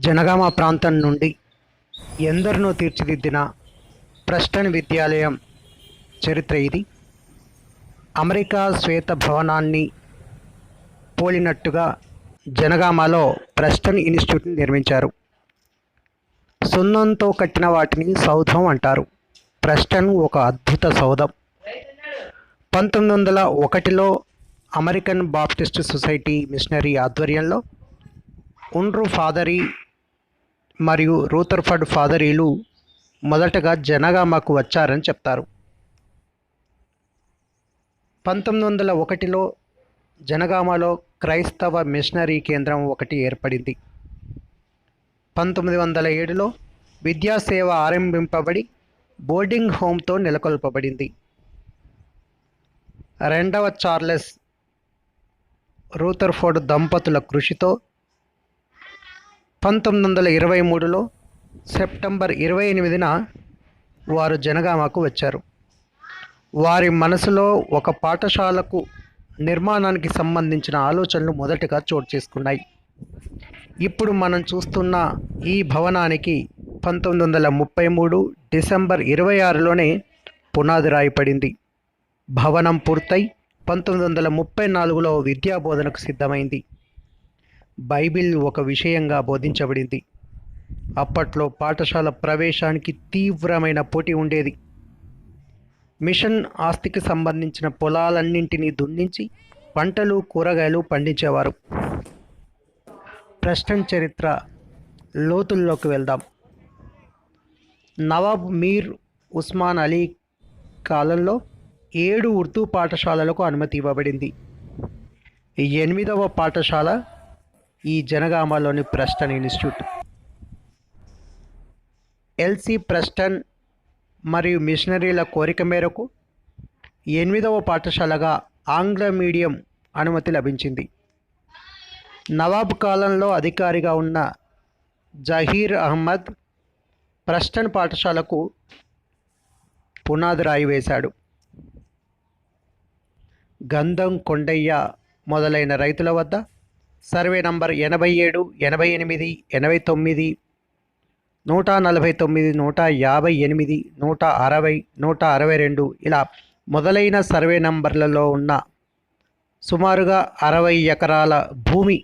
జనగామ ప్రాంతం నుండి ఎందరినో తీర్చిదిద్దిన ప్రెస్టన్ విద్యాలయం చరిత్ర ఇది. అమెరికా శ్వేత భవనాన్ని పోలినట్టుగా జనగామలో ప్రెస్టన్ ఇన్స్టిట్యూట్ని నిర్మించారు. సున్నంతో కట్టిన వాటిని సౌధం అంటారు. ప్రెస్టన్ ఒక అద్భుత సౌధం. పంతొమ్మిది వందల ఒకటిలో అమెరికన్ బాప్టిస్ట్ సొసైటీ మిషనరీ ఆధ్వర్యంలో ఉండ్రు ఫాదరీ మరియు రూతర్ఫర్డ్ ఫాదరీలు మొదటగా జనగామకు వచ్చారని చెప్తారు. పంతొమ్మిది వందల ఒకటిలో జనగామలో క్రైస్తవ మిషనరీ కేంద్రం ఒకటి ఏర్పడింది. పంతొమ్మిది వందల ఏడులో విద్యాసేవ ఆరంభింపబడి బోర్డింగ్ హోమ్తో నెలకొల్పబడింది. రెండవ చార్లెస్ రూతర్ఫోర్డ్ దంపతుల కృషితో పంతొమ్మిది వందల ఇరవై మూడులో సెప్టెంబర్ ఇరవై ఎనిమిదిన వారు జనగామకు వచ్చారు. వారి మనసులో ఒక పాఠశాలకు నిర్మాణానికి సంబంధించిన ఆలోచనలు మొదటగా చోటు చేసుకున్నాయి. ఇప్పుడు మనం చూస్తున్న ఈ భవనానికి పంతొమ్మిది వందల ముప్పై మూడు డిసెంబర్ ఇరవై ఆరులోనే పునాది రాయపడింది భవనం పూర్తయి పంతొమ్మిది వందల ముప్పై నాలుగులో విద్యా బోధనకు సిద్ధమైంది. బైబిల్ ఒక విషయంగా బోధించబడింది. అప్పట్లో పాఠశాల ప్రవేశానికి తీవ్రమైన పోటీ ఉండేది. మిషన్ ఆస్తికి సంబంధించిన పొలాలన్నింటినీ దున్నించి పంటలు కూరగాయలు పండించేవారు. ప్రశ్న చరిత్ర లోతుల్లోకి వెళ్దాం. నవాబ్ మీర్ ఉస్మాన్ అలీ కాలంలో ఏడు ఉర్దూ పాఠశాలలకు అనుమతి ఇవ్వబడింది. ఎనిమిదవ పాఠశాల ఈ జనగామలోని ప్రెస్టన్ ఇన్స్టిట్యూట్. ఎల్సి ప్రెస్టన్ మరియు మిషనరీల కోరిక మేరకు ఎనిమిదవ పాఠశాలగా ఆంగ్ల మీడియం అనుమతి లభించింది. నవాబ్ కాలంలో అధికారిగా ఉన్న జహీర్ అహ్మద్ ప్రెస్టన్ పాఠశాలకు పునాది రాయి వేశాడు. గంధం కొండయ్య మొదలైన రైతుల వద్ద సర్వే నంబర్ ఎనభై ఏడు ఎనభై ఎనిమిది ఎనభై తొమ్మిది నూట నలభై తొమ్మిది నూట యాభై ఎనిమిది నూట అరవై నూట అరవై రెండు ఇలా మొదలైన సర్వే నంబర్లలో ఉన్న సుమారుగా అరవై ఎకరాల భూమి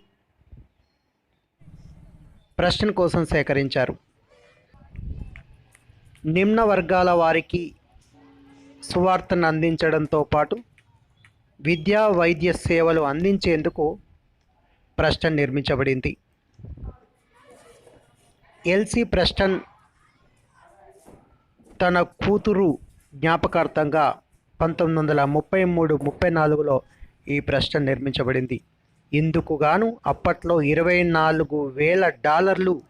ప్రశ్న కోసం సేకరించారు. నిమ్న వర్గాల వారికి సువార్తను అందించడంతో పాటు విద్యా వైద్య సేవలు అందించేందుకు ప్రెస్టన్ నిర్మించబడింది. ఎల్సి ప్రెస్టన్ తన కూతురు జ్ఞాపకార్థంగా పంతొమ్మిది వందల ముప్పై మూడు ముప్పై నాలుగులో ఈ ప్రెస్టన్ నిర్మించబడింది. ఇందుకు గాను అప్పట్లో ఇరవై నాలుగు వేల డాలర్లు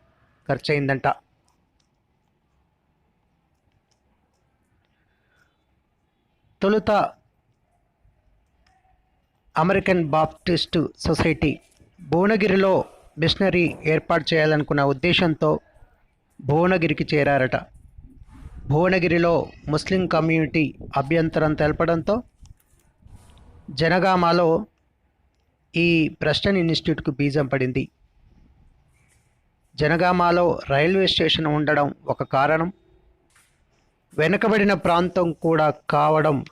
ఖర్చయిందంట. తొలుత అమెరికన్ బాప్టిస్టు సొసైటీ భువనగిరిలో మిషనరీ ఏర్పాటు చేయాలనుకున్న ఉద్దేశంతో భువనగిరికి చేరారట. భువనగిరిలో ముస్లిం కమ్యూనిటీ అభ్యంతరం తెలపడంతో జనగామలో ఈ ప్రెస్టన్ ఇన్స్టిట్యూట్కు బీజం పడింది. జనగామలో రైల్వే స్టేషన్ ఉండడం ఒక కారణం. వెనుకబడిన ప్రాంతం కూడా కావడం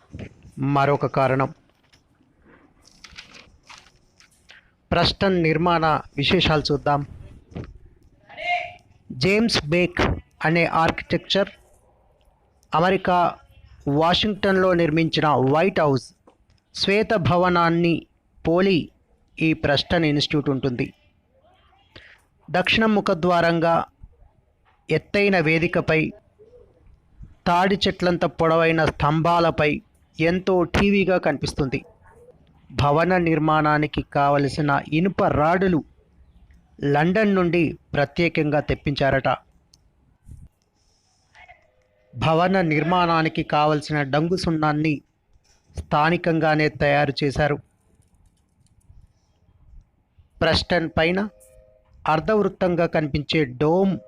మరొక కారణం. ప్రస్టన్ నిర్మాణ విశేషాలు చూద్దాం. జేమ్స్ బేక్ అనే ఆర్కిటెక్చర్ అమెరికా వాషింగ్టన్లో నిర్మించిన వైట్ హౌస్ శ్వేత భవనాన్ని పోలి ఈ ప్రస్టన్ ఇన్స్టిట్యూట్ ఉంటుంది. దక్షిణ ముఖద్వారంగా ఎత్తైన వేదికపై తాడి చెట్లంత పొడవైన స్తంభాలపై ఎంతో టీవీగా కనిపిస్తుంది. భవన నిర్మాణానికి కావలసిన ఇనుప రాడులు లండన్ నుండి ప్రత్యేకంగా తెప్పించారట. భవన నిర్మాణానికి కావలసిన డంగు సున్నాన్ని స్థానికంగానే తయారు చేశారు. ప్రెస్టన్ పైన అర్ధవృత్తంగా కనిపించే డోమ్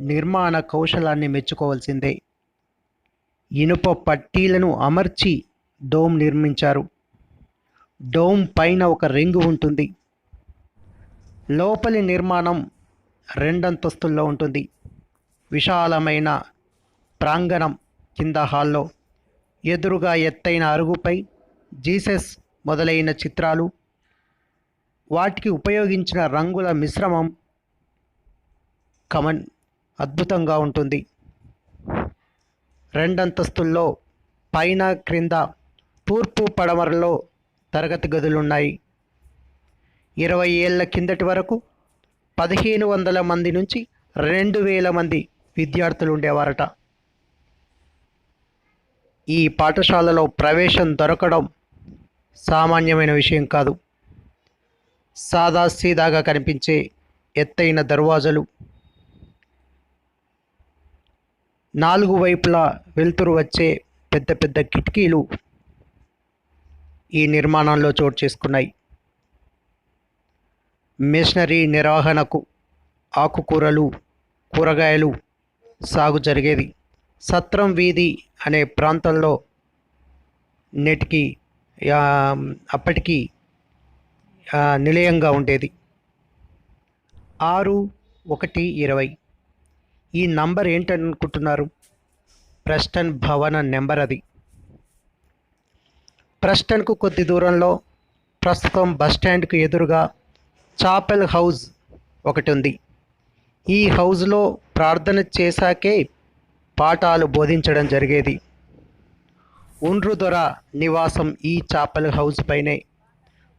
నిర్మాణ కౌశలాన్ని మెచ్చుకోవాల్సిందే. ఇనుప పట్టీలను అమర్చి డోమ్ నిర్మించారు. డోమ్ పైన ఒక రింగు ఉంటుంది. లోపలి నిర్మాణం రెండంతస్తుల్లో ఉంటుంది. విశాలమైన ప్రాంగణం కింద హాల్లో. ఎదురుగా ఎత్తైన అరుగుపై జీసస్ మొదలైన చిత్రాలు. వాటికి ఉపయోగించిన రంగుల మిశ్రమం కమన్ అద్భుతంగా ఉంటుంది. రెండంతస్తుల్లో పైన క్రింద తూర్పు పడమరలో తరగతి గదులున్నాయి. ఇరవై ఏళ్ళ కిందటి వరకు పదిహేను వందల మంది నుంచి రెండు వేల మంది విద్యార్థులు ఉండేవారట ఈ పాఠశాలలో ప్రవేశం దొరకడం సామాన్యమైన విషయం కాదు. సాదాసీదాగా కనిపించే ఎత్తైన దర్వాజలు. నాలుగు వైపులా వెలుతురు వచ్చే పెద్ద పెద్ద కిటికీలు ఈ నిర్మాణంలో చోటు చేసుకున్నాయి. మిషనరీ నిర్వహణకు ఆకుకూరలు కూరగాయలు సాగు జరిగేది. సత్రం వీధి అనే ప్రాంతంలో నేటికి అప్పటికీ అప్పటికి నిలయంగా ఉండేది. ఆరు ఒకటి ఇరవై. ఈ నంబర్ ఏంటనుకుంటున్నారు? ప్రెస్టన్ భవన నెంబర్ అది. ప్రెస్టన్కు కొద్ది దూరంలో ప్రస్తుతం బస్టాండ్కు ఎదురుగా చాపెల్ హౌస్ ఒకటి ఉంది. ఈ హౌస్లో ప్రార్థన చేశాకే పాఠాలు బోధించడం జరిగేది. ఉండ్రుదొర నివాసం ఈ చాపల్ హౌస్ పైనే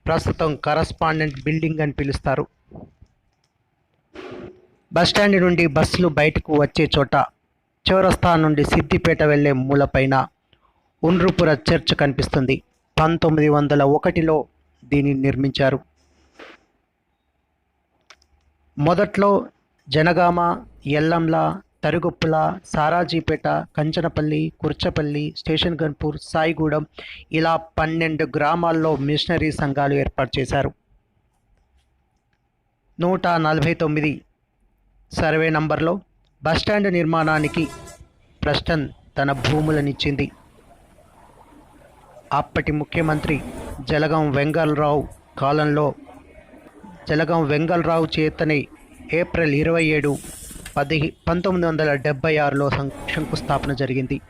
ప్రస్తుతం కరస్పాండెంట్ బిల్డింగ్ అని పిలుస్తారు. బస్టాండ్ నుండి బస్సులు బయటకు వచ్చే చోట చౌరస్తా నుండి సిద్దిపేట వెళ్ళే మూలపైన ఉండ్రుపుర చర్చ్ కనిపిస్తుంది. పంతొమ్మిది వందల ఒకటిలో దీనిని నిర్మించారు. మొదట్లో జనగామ ఎల్లంల తరుగుప్పుల సారాజీపేట కంచనపల్లి కుర్చపల్లి స్టేషన్ గన్పూర్ సాయిగూడెం ఇలా పన్నెండు గ్రామాల్లో మిషనరీ సంఘాలు ఏర్పాటు చేశారు. నూట నలభై తొమ్మిది సర్వే నంబర్లో బస్టాండ్ నిర్మాణానికి ప్రస్టన్ తన భూములనిచ్చింది. అప్పటి ముఖ్యమంత్రి జలగం వెంగళరావు కాలంలో జలగం వెంగళరావు చేతనే ఏప్రిల్ ఇరవై ఏడు పది పంతొమ్మిది వందల డెబ్బై ఆరులో శంకుస్థాపన జరిగింది.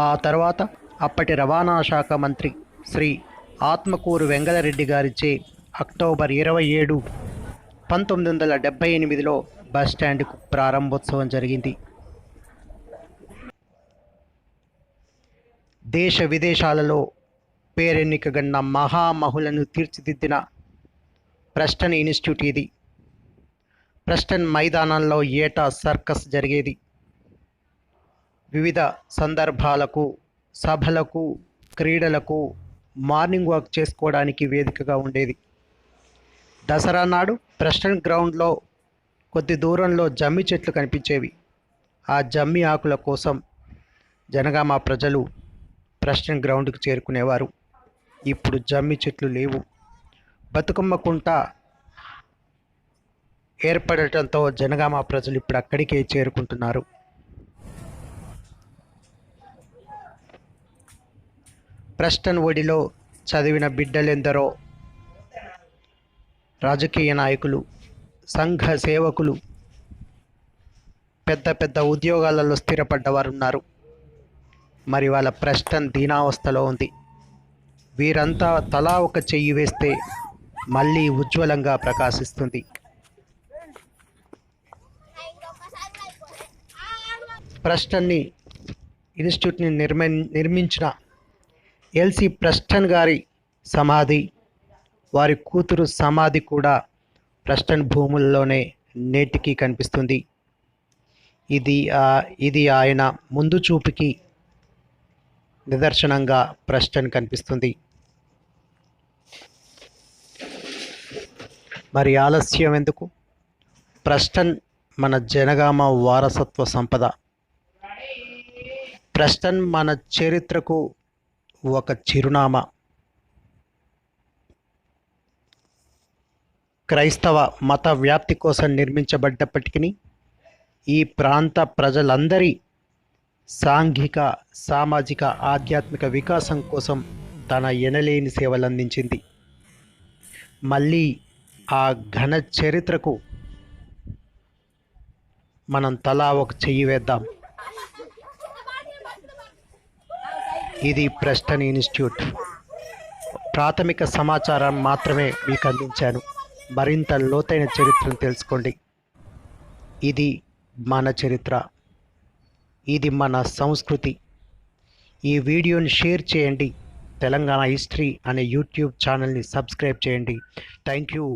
ఆ తర్వాత అప్పటి రవాణా శాఖ మంత్రి శ్రీ ఆత్మకూరు వెంగళరెడ్డి గారిచే అక్టోబర్ ఇరవై ఏడు పంతొమ్మిది వందల డెబ్బై ఎనిమిదిలో బస్టాండ్కు ప్రారంభోత్సవం జరిగింది. దేశ విదేశాలలో పేరెన్నికగన్న మహామహులను తీర్చిదిద్దిన ప్రెస్టన్ ఇన్స్టిట్యూట్ ఇది. ప్రెస్టన్ మైదానంలో ఏటా సర్కస్ జరిగేది. వివిధ సందర్భాలకు సభలకు క్రీడలకు మార్నింగ్ వాక్ చేసుకోవడానికి వేదికగా ఉండేది. దసరా నాడు ప్రెస్టన్ గ్రౌండ్లో కొద్ది దూరంలో జమ్మి చెట్లు కనిపించేవి. ఆ జమ్మి ఆకుల కోసం జనగామ ప్రజలు ప్రశ్న గ్రౌండ్కి చేరుకునేవారు. ఇప్పుడు జమ్మి చెట్లు లేవు. బతుకమ్మ కుంట ఏర్పడటంతో జనగామ ప్రజలు ఇప్పుడు అక్కడికే చేరుకుంటున్నారు. ప్రెస్టన్ ఒడిలో చదివిన బిడ్డలెందరో? రాజకీయ నాయకులు సంఘ సేవకులు పెద్ద పెద్ద ఉద్యోగాలలో స్థిరపడ్డవారు ఉన్నారు మరి వాళ్ళ ప్రశ్న దీనావస్థలో ఉంది. వీరంతా తలా ఒక చెయ్యి వేస్తే మళ్ళీ ఉజ్వలంగా ప్రకాశిస్తుంది. ప్రశ్నని ఇన్స్టిట్యూట్ని నిర్మి నిర్మించిన ఎల్సి ప్రస్టన్ గారి సమాధి వారి కూతురు సమాధి కూడా ప్రస్టన్ భూముల్లోనే నేటికి కనిపిస్తుంది. ఇది ఇది ఆయన ముందు చూపుకి నిదర్శనంగా ప్రెస్టన్ కనిపిస్తుంది. మరి ఆలస్యం ఎందుకు? ప్రెస్టన్ మన జనగామ వారసత్వ సంపద. ప్రెస్టన్ మన చరిత్రకు ఒక చిరునామా. క్రైస్తవ మత వ్యాప్తి కోసం నిర్మించబడ్డప్పటికీ ఈ ప్రాంత ప్రజలందరి సాంఘిక సామాజిక ఆధ్యాత్మిక వికాసం కోసం తన ఎనలేని సేవలు అందించింది మళ్ళీ ఆ ఘన చరిత్రకు మనం తలా ఒక చెయ్యి వేద్దాం. ఇది ప్రెస్టన్ ఇన్స్టిట్యూట్. ప్రాథమిక సమాచారం మాత్రమే మీకు అందించాను. మరింత లోతైన చరిత్రను తెలుసుకోండి. ఇది మన చరిత్ర. ఇది మన సంస్కృతి. ఈ వీడియోని షేర్ చేయండి. తెలంగాణ హిస్టరీ అనే యూట్యూబ్ ఛానల్ని సబ్స్క్రైబ్ చేయండి. Thank you.